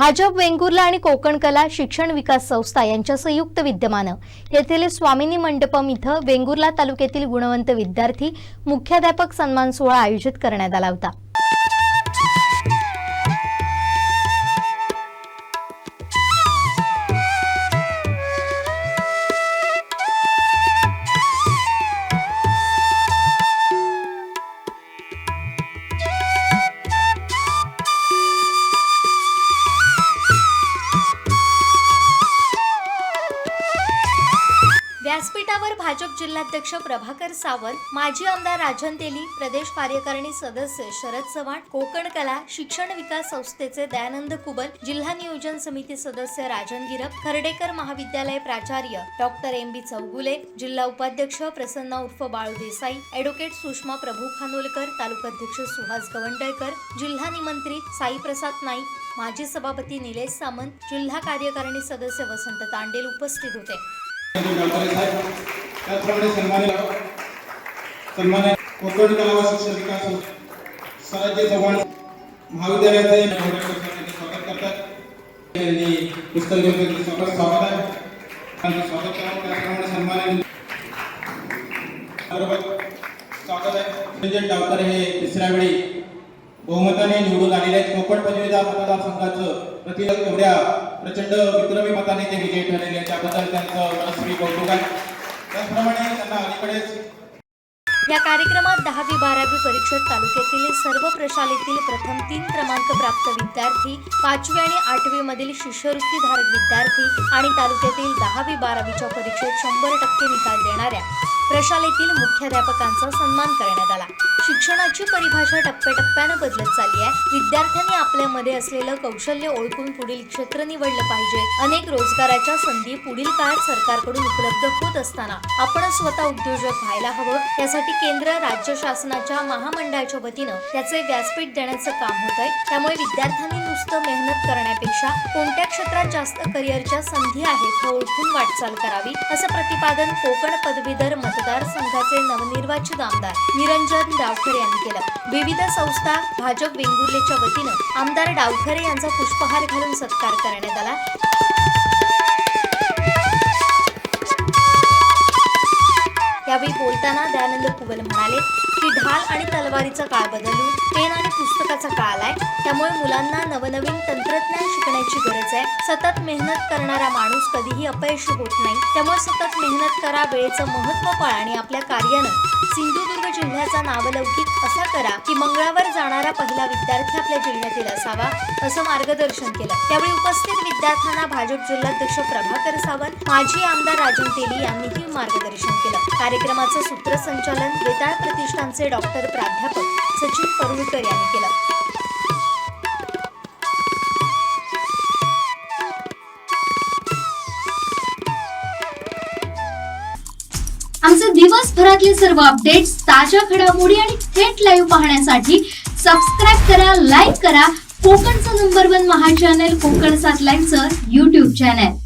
भाजप वेंगुर्ला आणि कोकण कला शिक्षण विकास संस्था यांच्या संयुक्त विद्यमानं येथील स्वामिनी मंडपम इथं वेंगुर्ला तालुक्यातील गुणवंत विद्यार्थी मुख्याध्यापक सन्मान सोहळा आयोजित करण्यात आला होता. व्यासपीठावर भाजप जिल्हाध्यक्ष प्रभाकर सावंत माजी आमदार राजन तेली प्रदेश कार्यकारिणी सदस्य शरद चव्हाण कोकण कला शिक्षण विकास संस्थेचे दयानंद कुबल जिल्हा नियोजन समिती सदस्य राजन गिरप खर्डेकर महाविद्यालय प्राचार्य डॉक्टर एम बी चौगुले जिल्हा उपाध्यक्ष प्रसन्न उर्फ बाळू देसाई ॲडव्होकेट सुषमा प्रभू खानोलकर तालुकाध्यक्ष सुहास गवंडळकर जिल्हा निमंत्रित साईप्रसाद नाईक माजी सभापती निलेश सामंत जिल्हा कार्यकारिणी सदस्य वसंत तांडेल उपस्थित होते. त्याचप्रमाणे सन्मान्य सन्मान्य कोकण कला शिक्षण विकास स्वराज्य चव्हाण महाविद्यालयाचे स्वागत करतात. यांनी पुस्तक घेऊन स्वागत स्वागत आहे. स्वागत करा त्याचप्रमाणे सन्मान्य बरोबर स्वागत आहे. निरंजन डावकर हे तिसऱ्या वेळी बहुमताने निवडून आलेले आहेत. कोकण पदवीधर मतदारसंघाचं प्रति एवढ्या प्रचंड विक्रमी मताने ते विजयी ठरलेले त्याबद्दल त्यांचं मनस्वी कौतुक आहे. त्याचप्रमाणे त्यांना अलीकडेच या कार्यक्रमात दहावी बारावी परीक्षेत तालुक्यातील सर्व प्रशालेतील प्रथम तीन क्रमांक प्राप्त विद्यार्थी पाचवी आणि आठवी मधील शिष्यवृत्तीधारक विद्यार्थी आणि तालुक्यातील दहावी बारावीच्या परीक्षेत शंभर टक्के निकाल देणाऱ्या प्रशालेतील मुख्याध्यापकांचा सन्मान करण्यात शिक्षणाची परिभाषा टप्प्याटप्प्यानं बदलत चालली आहे. विद्यार्थ्यांनी आपल्यामध्ये असलेलं कौशल्य ओळखून पुढील क्षेत्र निवडलं पाहिजे. अनेक रोजगाराच्या संधी पुढील काळात सरकारकडून उपलब्ध होत असताना आपण स्वतः उद्योजक व्हायला हवं. त्यासाठी केंद्र राज्य शासनाच्या महामंडळाच्या वतीनं त्याचे व्यासपीठ देण्याचं काम होत आहे त्यामुळे विद्यार्थ्यांनी नुसतं मेहनत करण्यापेक्षा कोणत्या क्षेत्रात जास्त करिअरच्या संधी आहेत हे ओळखून वाटचाल करावी असं प्रतिपादन कोकण पदवीधर मतदारसंघाचे नवनिर्वाचित आमदार निरंजन डावखरे यांनी केलं. विविध संस्था भाजप वेंगुर्लेच्या वतीनं आमदार डावखरे यांचा पुष्पहार घालून सत्कार करण्यात आला. यावेळी बोलताना दयानंद कुबल म्हणाले की ढाल आणि तलवारीचा काळ बदलून पेन आणि पुस्तकाचा काळ आहे. त्यामुळे मुलांना नवनवीन तंत्रज्ञान शिकण्याची गरज आहे. सतत मेहनत करणारा माणूस कधीही अपयशी होत नाही. त्यामुळे सतत मेहनत करा वेळेचं महत्त्व पाळा आणि आपल्या कार्यानं सिंधुदुर्ग जिल्ह्याचा नावलौकिक असा करा की मंगळावर जाणारा पहिला विद्यार्थी आपल्या जिल्ह्यातील असावा असं मार्गदर्शन केलं. त्यावेळी उपस्थित विद्यार्थ्यांना भाजप जिल्हाध्यक्ष प्रभाकर सावंत माजी आमदार राजन तेली यांनीही मार्गदर्शन केलं. कार्यक्रमाचं सूत्रसंचालन वेताळ प्रतिष्ठानचे डॉक्टर प्राध्यापक सचिन परुळकर यांनी केलं. आमचे दिवसभरातले सर्व अपडेट्स ताज्या घडामोडी आणि थेट लाईव्ह पाहण्यासाठी सबस्क्राईब करा लाईक करा. कोकणचं नंबर वन महा चॅनल कोकण सात लाईव्हचं युट्यूब चॅनल